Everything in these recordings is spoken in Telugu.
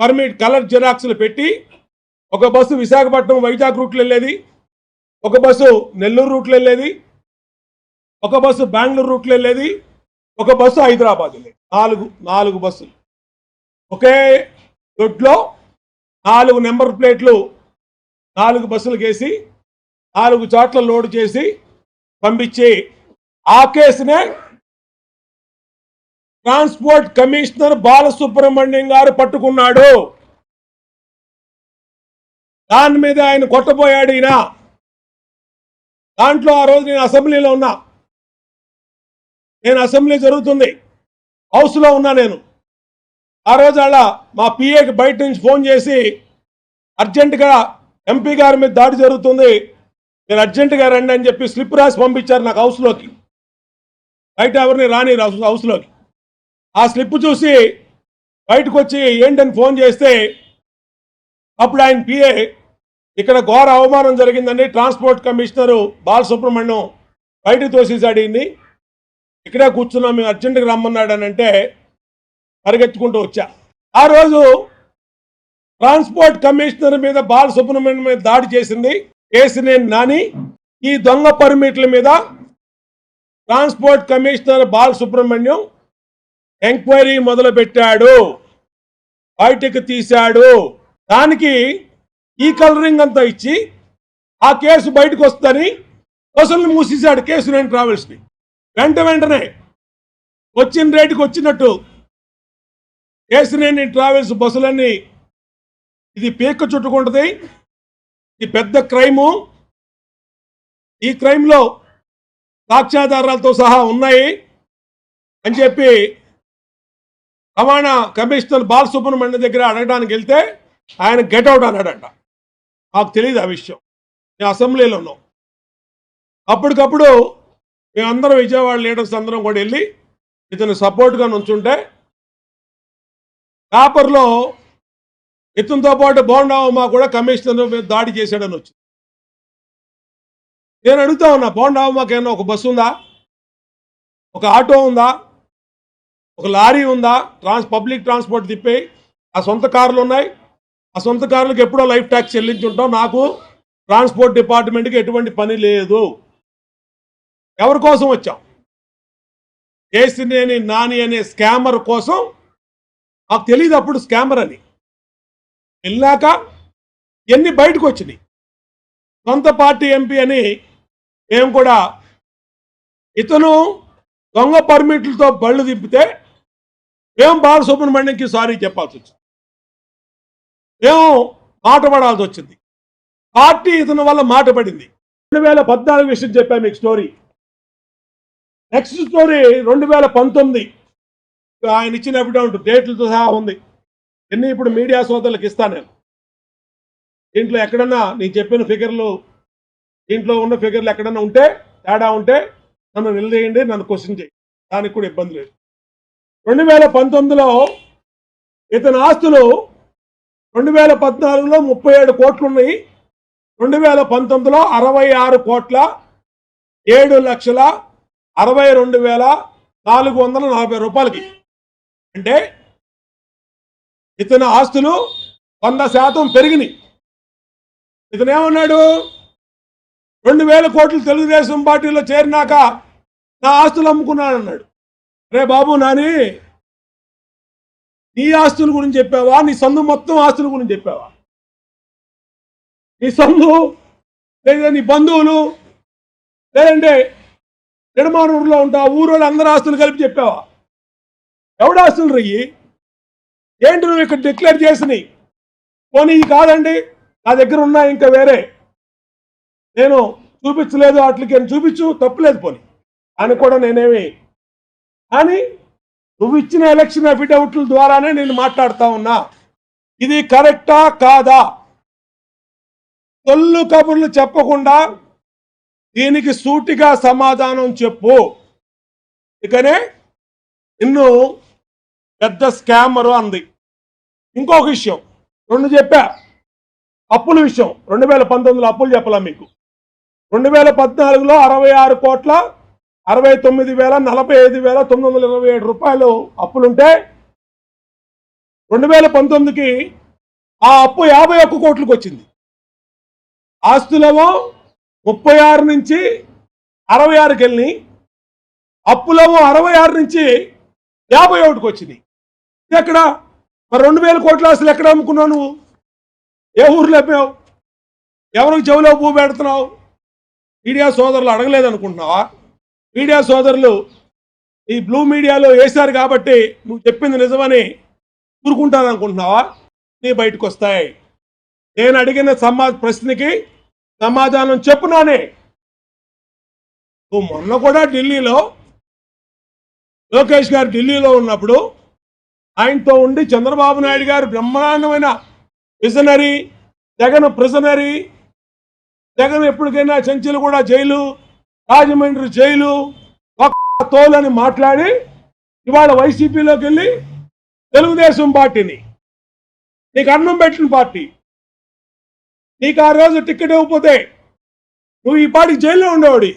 పర్మిట్ కలర్ జిరాక్స్లు పెట్టి ఒక బస్సు విశాఖపట్నం వైజాగ్ రూట్లో వెళ్ళేది ఒక బస్సు నెల్లూరు రూట్లో వెళ్ళేది ఒక బస్సు బెంగళూరు రూట్లో వెళ్ళేది ఒక బస్సు హైదరాబాద్ వెళ్ళేది. నాలుగు నాలుగు బస్సులు. ఒకే దొడ్లో నాలుగు నెంబర్ ప్లేట్లు నాలుగు బస్సులు వేసి నాలుగు చోట్ల లోడ్ చేసి పంపించి ఆ కేసునే ట్రాన్స్పోర్ట్ కమిషనర్ బాలసుబ్రహ్మణ్యం గారు పట్టుకున్నాడు. దాని మీద ఆయన కొట్టబోయాడు ఈయన. దాంట్లో ఆ రోజు నేను అసెంబ్లీలో ఉన్నా. నేను అసెంబ్లీ జరుగుతుంది. హౌస్లో ఉన్నా నేను. ఆ రోజు అలా మా పిఏకి బయట నుంచి ఫోన్ చేసి అర్జెంటుగా ఎంపీ గారి మీద దాడి జరుగుతుంది. నేను అర్జెంటుగా రండి అని చెప్పి స్లిప్ రాసి పంపించారు నాకు హౌస్లోకి. బయట ఎవరిని రాని హౌస్లోకి. ఆ స్లిప్ చూసి బయటకు వచ్చి ఏంటని ఫోన్ చేస్తే అప్పుడు ఆయన పిఏ ఇక్కడ ఘోర అవమానం జరిగిందండి. ట్రాన్స్పోర్ట్ కమిషనరు బాలసుబ్రహ్మణ్యం బయటకు తోసేసాడు ఈయన్ని. ఇక్కడే కూర్చున్నాం మేము అర్జెంటుగా రమ్మన్నాడు అని అంటే పరిగెత్తుకుంటూ వచ్చా. ఆ రోజు ట్రాన్స్పోర్ట్ కమిషనర్ మీద బాలసుబ్రహ్మణ్యం మీద దాడి చేసింది. కేసినేని నాని. ఈ దొంగ పర్మిట్ల మీద ట్రాన్స్పోర్ట్ కమిషనర్ బాలసుబ్రహ్మణ్యం ఎంక్వైరీ మొదలుపెట్టాడు. బయటకు తీశాడు. దానికి ఈ కలరింగ్ అంతా ఇచ్చి ఆ కేసు బయటకు వస్తుందని బస్సులను మూసేశాడు కేసు నేను ట్రావెల్స్ని వెంట వెంటనే వచ్చిన రేటుకి వచ్చినట్టు కేసునేని ట్రావెల్స్ బస్సులన్నీ ఇది పీక చుట్టుకుంటుంది ఇది పెద్ద క్రైము. ఈ క్రైమ్లో సాక్ష్యాధారాలతో సహా ఉన్నాయి అని చెప్పి రవాణా కమిషనర్ బాలసుబ్రహ్మణ్యం దగ్గర అడగడానికి వెళ్తే ఆయన గెట్అవుట్ అన్నాడంట. నాకు తెలియదు ఆ విషయం. మేము అసెంబ్లీలో ఉన్నాం. అప్పటికప్పుడు మేమందరం విజయవాడ లీడర్స్ అందరం కూడా వెళ్ళి ఇతను సపోర్ట్గా నుంచుంటే పేపర్లో ఇతనితో పాటు బోండావమ్మ కూడా కమిషనర్ మీద దాడి చేశాడని వచ్చింది. నేను అడుగుతా ఉన్నా బోండావమ్మకి ఏమన్నా ఒక బస్సు ఉందా? ఒక ఆటో ఉందా? ఒక లారీ ఉందా? ట్రాన్స్ పబ్లిక్ ట్రాన్స్పోర్ట్ తిప్పి ఆ సొంత కార్లు ఉన్నాయి. ఆ సొంత కార్లకు ఎప్పుడో లైఫ్ ట్యాక్స్ చెల్లించుంటాం. నాకు ట్రాన్స్పోర్ట్ డిపార్ట్మెంట్కి ఎటువంటి పని లేదు. ఎవరి కోసం వచ్చాం? కేసినేని నాని అనే స్కామర్ కోసం? నాకు తెలియదు అప్పుడు స్కామర్ అని. వెళ్ళాక ఎన్ని బయటకు వచ్చినాయి? సొంత పార్టీ ఎంపీ అని మేము కూడా ఇతను దొంగ పర్మిట్లతో బళ్ళు దింపితే ఏం బాలసుబ్రహ్మణ్యంకి సారీ చెప్పాల్సి వచ్చింది? ఏం మాట పడాల్సి వచ్చింది? పార్టీ ఇతని వల్ల మాట పడింది. రెండు వేల పద్నాలుగు విషయం చెప్పాను మీకు స్టోరీ. నెక్స్ట్ స్టోరీ రెండు వేల పంతొమ్మిది. ఆయన ఇచ్చిన అఫిడవిట్ డేట్లతో సహా ఉంది. ఎన్ని ఇప్పుడు మీడియా సోదరులకు ఇస్తాను నేను. దీంట్లో ఎక్కడన్నా నేను చెప్పిన ఫిగర్లు దీంట్లో ఉన్న ఫిగర్లు ఎక్కడన్నా ఉంటే తేడా ఉంటే నన్ను నిలదీయండి నన్ను క్వశ్చన్ చేయండి. దానికి కూడా ఇబ్బంది లేదు. రెండు వేల పంతొమ్మిదిలో ఇతని ఆస్తులు రెండు వేల పద్నాలుగులో ముప్పై ఏడు కోట్లు ఉన్నాయి రెండు వేల పంతొమ్మిదిలో అరవై ఆరు కోట్ల ఏడు లక్షల అరవై రెండు వేల నాలుగు వందల నలభై రూపాయలకి. అంటే ఇతని ఆస్తులు వంద శాతం పెరిగినాయి. ఇతను ఏమన్నాడు? రెండు వేల కోట్లు తెలుగుదేశం పార్టీలో చేరినాక నా ఆస్తులు అమ్ముకున్నాను అన్నాడు రే బాబు నాని నీ ఆస్తుల గురించి చెప్పావా? నీ సందు మొత్తం ఆస్తుల గురించి చెప్పావా? నీ సందు లేదా నీ బంధువులు లేదంటే నిర్మాణూరులో ఉంటా ఊరోళ్ళు అందరి ఆస్తులు కలిపి చెప్పావా? ఎవడ ఆస్తులు రయ్యి ఏంటి నువ్వు ఇక్కడ డిక్లేర్ చేసినాయి పోనీ కాదండి నా దగ్గర ఉన్నాయి ఇంకా వేరే. నేను చూపించలేదు వాటికి నేను చూపించు తప్పులేదు పోనీ. అని కూడా నేనేమి కానీ నువ్వు ఇచ్చిన ఎలక్షన్ అఫిడవిట్ల ద్వారానే నేను మాట్లాడుతా ఉన్నా. ఇది కరెక్టా కాదా? తొల్లు కబుర్లు చెప్పకుండా దీనికి సూటిగా సమాధానం చెప్పు. ఇకనే నిన్ను పెద్ద స్కామరు అంది. ఇంకొక విషయం రెండు చెప్పా. అప్పుల విషయం రెండు వేల పంతొమ్మిదిలో అప్పులు చెప్పలా మీకు? రెండు వేల పద్నాలుగులో అరవై ఆరు కోట్ల అరవై తొమ్మిది వేల నలభై ఐదు వేల తొమ్మిది వందల ఇరవై ఏడు రూపాయలు అప్పులుంటే రెండు వేల పంతొమ్మిదికి ఆ అప్పు యాభై ఒక్క కోట్లకు వచ్చింది. ఆస్తులేమో ముప్పై ఆరు నుంచి అరవై ఆరుకి వెళ్ళి అప్పులేమో అరవై ఆరు నుంచి యాభై ఒకటికి వచ్చింది ఎక్కడ? మరి రెండు వేల కోట్ల ఆస్తులు ఎక్కడ అమ్ముకున్నావు నువ్వు? ఏ ఊర్లో అమ్మావు? ఎవరికి చెవిలో పువ్వు పెడుతున్నావు? మీడియా సోదరులు అడగలేదనుకుంటున్నావా? మీడియా సోదరులు ఈ బ్లూ మీడియాలో వేశారు కాబట్టి నువ్వు చెప్పింది నిజమని కూరుకుంటాను అనుకుంటున్నావా నీ బయటకు వస్తాయి నేను అడిగిన సమా ప్రశ్నకి సమాధానం చెప్పునానే నువ్వు మొన్న కూడా ఢిల్లీలో లోకేష్ గారు ఢిల్లీలో ఉన్నప్పుడు ఆయనతో ఉండి చంద్రబాబు నాయుడు గారు బ్రహ్మాండమైన విజనరీ జగన్ ప్రిజనరీ జగన్ ఎప్పటికైనా చెంచులు కూడా జైలు రాజమండ్రి జైలు ఒక్క తోలని మాట్లాడి ఇవాళ వైసీపీలోకి వెళ్ళి తెలుగుదేశం పార్టీని నీకు అన్నం పెట్టిన పార్టీ నీకు ఆ రోజు టికెట్ ఇవ్వకపోతే నువ్వు ఈ పార్టీ జైల్లో ఉండేవాడి.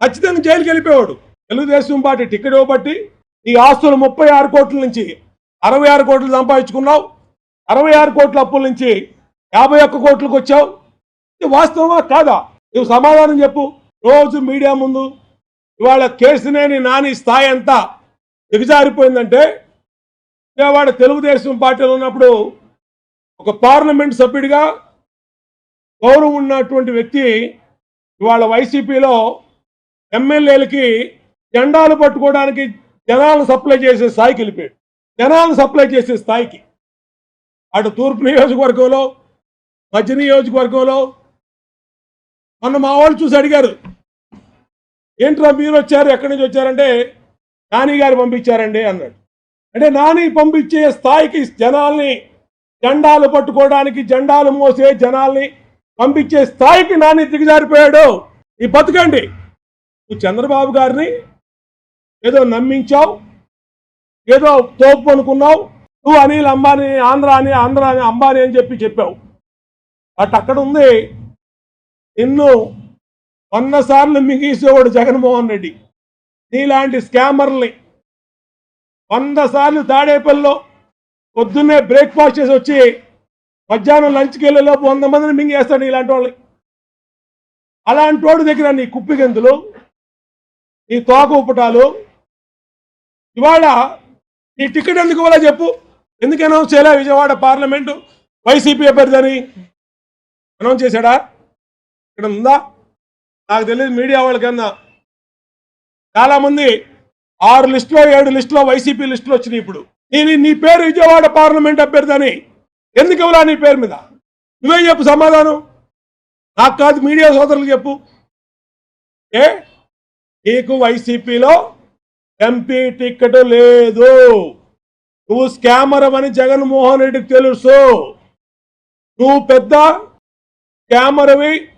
ఖచ్చితంగా జైలుకి వెళ్ళిపోయాడు తెలుగుదేశం పార్టీ టికెట్ ఇవ్వబట్టి ఈ ఆస్తులు ముప్పై ఆరు కోట్ల నుంచి అరవై ఆరు కోట్లు సంపాదించుకున్నావు. అరవై ఆరు కోట్ల అప్పుల నుంచి యాభై ఒక్క కోట్లకు వచ్చావు. ఇది వాస్తవమా? కాదా? నువ్వు సమాధానం చెప్పు. రోజు మీడియా ముందు ఇవాళ కేసునేని నాని స్థాయి అంతా దిగజారిపోయిందంటే విజయవాడ తెలుగుదేశం పార్టీలో ఉన్నప్పుడు ఒక పార్లమెంట్ సభ్యుడిగా గౌరవం ఉన్నటువంటి వ్యక్తి ఇవాళ వైసీపీలో ఎమ్మెల్యేలకి జెండాలు పట్టుకోవడానికి జనాలను సప్లై చేసే స్థాయికి వెళ్ళిపోయాడు. జనాలను సప్లై చేసే స్థాయికి. అటు తూర్పు నియోజకవర్గంలో మధ్య నియోజకవర్గంలో మొన్న మా వాళ్ళు చూసి అడిగారు ఏంట్రా మీరు వచ్చారు? ఎక్కడి నుంచి వచ్చారంటే నాని గారు పంపించారండి అన్నాడు. అంటే నాని పంపించే స్థాయికి జనాల్ని జెండాలు పట్టుకోవడానికి జెండాలు మోసే జనాల్ని పంపించే స్థాయికి నాని దిగజారిపోయాడు. ఈ బతుకండి. నువ్వు చంద్రబాబు గారిని ఏదో నమ్మించావు ఏదో తోపు అనుకున్నావు నువ్వు అనిల్ అంబానీ ఆంధ్ర అని ఆంధ్ర అని అంబానీ అని చెప్పి చెప్పావు. బట్ అక్కడ ఉంది నిన్ను వంద సార్లు మిగిసేవాడు జగన్మోహన్ రెడ్డి. నీలాంటి స్కామర్ని వంద సార్లు తాడేపల్లిలో పొద్దున్నే బ్రేక్ఫాస్ట్ చేసి వచ్చి మధ్యాహ్నం లంచ్కి వెళ్ళేలోపు వంద మందిని మింగేస్తాడు ఇలాంటి వాళ్ళని. అలాంటి వాడి దగ్గర నీ కుప్పిగంతులు నీ తోక ఉపటాలు ఇవాళ నీ టికెట్ ఎందుకు ఇవ్వాలో చెప్పు. ఎందుకు అనౌన్స్ చేయలే విజయవాడ పార్లమెంటు? వైసీపీ అభ్యర్థి అని అనౌన్స్ చేశాడా? ఇక్కడ ఉందా నాకు తెలియదు మీడియా వాళ్ళకన్నా. చాలామంది ఆరు లిస్టులో ఏడు లిస్టులో వైసీపీ లిస్టులు వచ్చినాయి ఇప్పుడు. నేను నీ పేరు విజయవాడ పార్లమెంట్ అభ్యర్థి అని ఎందుకు ఇవ్వరా నీ పేరు మీద? నువ్వేం చెప్పు సమాధానం? నాకు కాదు మీడియా సోదరులు చెప్పు. ఏ? నీకు వైసీపీలో ఎంపీ టికెట్ లేదు. నువ్వు స్కామర్ అని జగన్మోహన్ రెడ్డికి తెలుసు. నువ్వు పెద్ద స్కామర్వి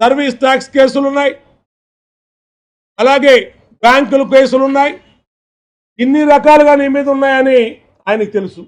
సర్వీస్ ట్యాక్స్ కేసులు ఉన్నాయి అలాగే బ్యాంకులు కేసులు ఉన్నాయి ఇన్ని రకాలుగా నీ మీద ఉన్నాయని ఆయనకు తెలుసు.